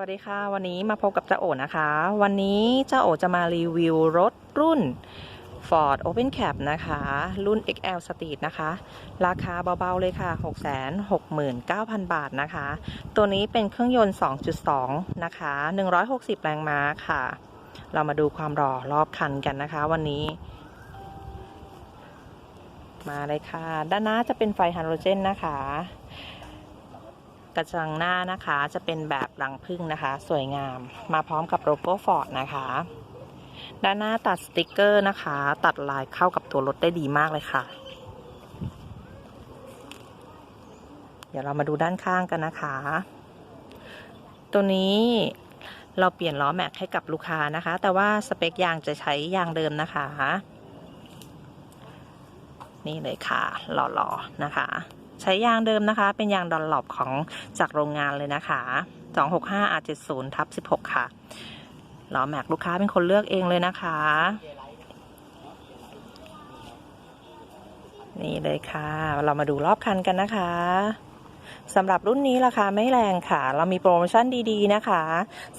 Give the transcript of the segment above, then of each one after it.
วัสดีค่ะ วันนี้มาพบกับเจ้าโอนะคะ วันนี้เจ้าโอจะมารีวิวรถรุ่น Ford Open Cab นะคะ รุ่น XL Street นะคะ ราคาเบาๆเลยค่ะ 669,000 บาทนะคะ ตัวนี้เป็นเครื่องยนต์ 2.2 นะคะ 160 แรงม้าค่ะ เรามาดูความหล่อรอบคันกันนะคะ วันนี้ มาเลยค่ะ ด้านหน้าจะเป็นไฟฮาโลเจนนะคะ กระจังหน้านะคะ จะเป็นแบบรังพึ่งนะคะ สวยงาม มาพร้อมกับโลโก้ฟอร์ดนะคะ ด้านหน้าตัดสติกเกอร์นะคะ ตัดลายเข้ากับตัวรถได้ดีมากเลยค่ะ เดี๋ยวเรามาดูด้านข้างกันนะคะ ตัวนี้เราเปลี่ยนล้อแม็กให้กับลูกค้านะคะ แต่ว่าสเปคยางจะใช้ยางเดิมนะคะ นี่เลยค่ะหล่อๆนะคะ ใช้ยางเดิมนะคะ เป็นยางดอลลอปของจากโรงงานเลยนะคะ 265 R70 ทับ16 ค่ะล้อแม็กลูกค้าเป็นคนเลือกเองเลยนะคะ นี่เลยค่ะ เรามาดูรอบคันกันนะคะสำหรับรุ่นนี้ราคาไม่แรงค่ะ เรามีโปรโมชั่นดีๆนะคะ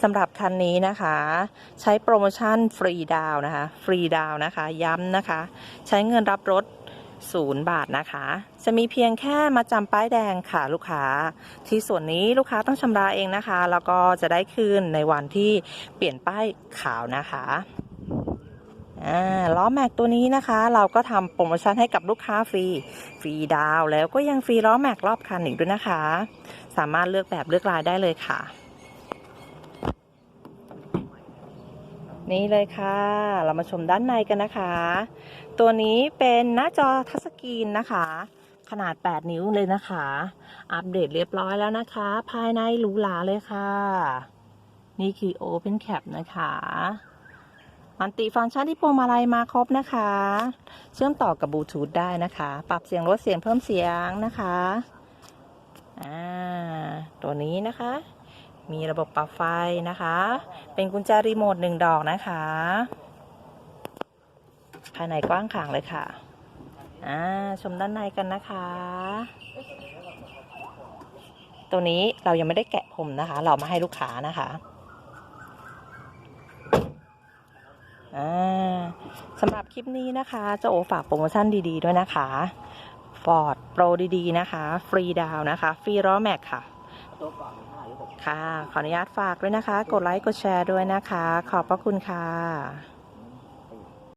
สำหรับคันนี้นะคะ ใช้โปรโมชั่นฟรีดาวนะคะ ฟรีดาวนะคะ ย้ำนะคะ ใช้เงินรับรถ ศูนย์บาทนะคะ จะมีเพียงแค่มาจำป้ายแดงค่ะลูกค้า ที่ส่วนนี้ลูกค้าต้องชำระเองนะคะ แล้วก็จะได้คืนในวันที่เปลี่ยนป้ายขาวนะคะล้อแม็กตัวนี้นะคะ เราก็ทำโปรโมชั่นให้กับลูกค้าฟรี ฟรีดาวแล้วก็ยังฟรีล้อแม็กรอบคันอีกด้วยนะคะ สามารถเลือกแบบเลือกลายได้เลยค่ะ นี่เลยค่ะ เรามาชมด้านในกันนะคะ ตัวนี้เป็นหน้าจอทัชสกรีนนะคะ ขนาด 8 นิ้วเลยนะคะ อัปเดตเรียบร้อยแล้วนะคะ ภายในหรูหราเลยค่ะ นี่คือ Open Cap นะคะมันติฟังก์ชันที่พวงมาลัยมาครบนะคะ เชื่อมต่อกับบลูทูธได้นะคะ ปรับเสียงลดเสียงเพิ่มเสียงนะคะ อ่า ตัวนี้นะคะ มีระบบปรับไฟนะคะ เป็นกุญแจรีโมทหนึ่งดอกนะคะ ภายในกว้างขวางเลยค่ะ อ่า ชมด้านในกันนะคะ ตัวนี้เรายังไม่ได้แกะผมนะคะ เรามาให้ลูกค้านะคะ อ่าสำหรับคลิปนี้นะคะจะโอฝากโปรโมชั่นดี ๆ ด้วยนะคะ Ford Pro ดี ๆ นะคะ ฟรีดาวนะคะ ฟรีล้อแม็กค่ะ ค่ะ ขออนุญาตฝากด้วยนะคะ กดไลค์ กดแชร์ด้วยนะคะ ขอบพระคุณค่ะ